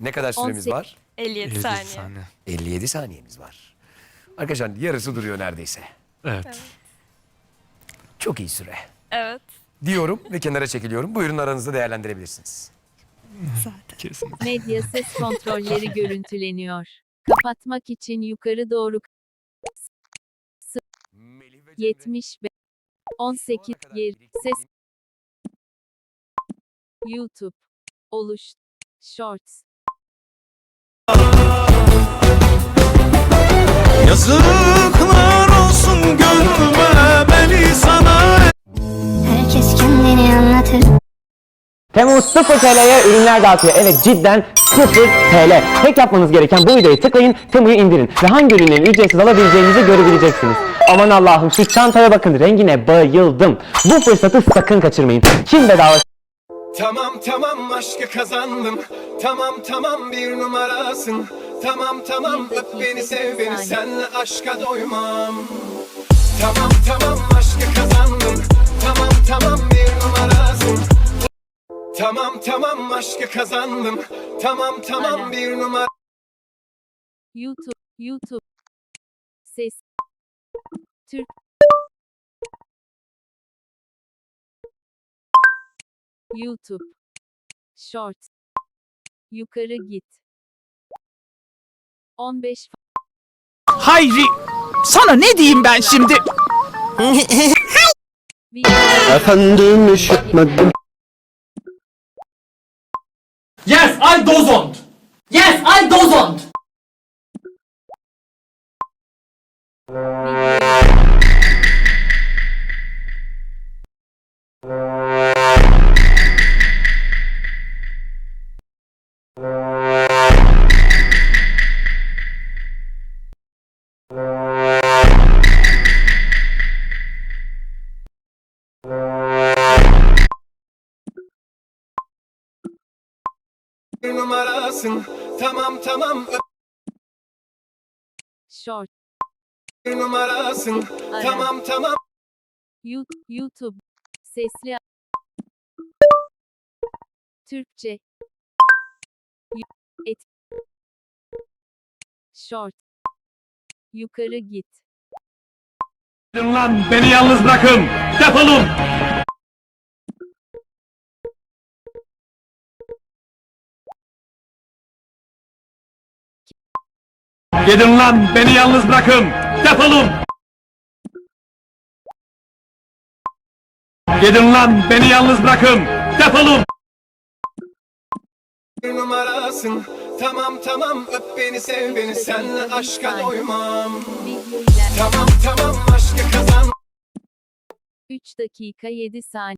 Ne kadar süremiz 18. var? 57 57 saniye. saniye. 57 saniyemiz var. Arkadaşlar yarısı duruyor neredeyse. Evet. Çok iyi süre. Evet. Diyorum ve kenara çekiliyorum. Buyurun aranızda değerlendirebilirsiniz. Kesinlikle. Medya ses kontrolleri görüntüleniyor. Kapatmak için yukarı doğru 75 18 yer ses YouTube oluş Shorts Yazıklar olsun gönlüme beni sana Herkes kendini anlatır. Temmuz 0 TL'ye ürünler dağıtıyor. Evet cidden 0 TL. Tek yapmanız gereken bu videoyu tıklayın, Temu'yu indirin ve hangi ürünleri ücretsiz alabileceğinizi görebileceksiniz. Aman Allah'ım şu çantaya bakın rengine bayıldım. Bu fırsatı sakın kaçırmayın. Kim bedava Tamam tamam aşkı kazandım Tamam tamam bir numarasın Tamam tamam öp beni sev beni senle aşka doymam. Tamam tamam aşkı kazandım. Tamam tamam bir numarasın Tamam tamam aşkı kazandım. Tamam tamam bir numara YouTube YouTube. Ses. Türk. YouTube. Shorts Yukarı git 15 Hayri, sana ne diyeyim ben şimdi? Efendim üşütmedim. Yes, I dozont. Yes, I dozont. Bir numarasın. Tamam tamam Short. bir numarasın. Tamam tamam. You- YouTube. Sesli Türkçe. Et Short. Yukarı git. Lan beni yalnız bırakın. Defolun. Gidin lan beni yalnız bırakın. Defolun. Gidin lan beni yalnız bırakın. Defolun. bir numarasın Tamam tamam öp beni sev beni senle aşka doymam Tamam tamam aşkı kazan 3 dakika 7 saniye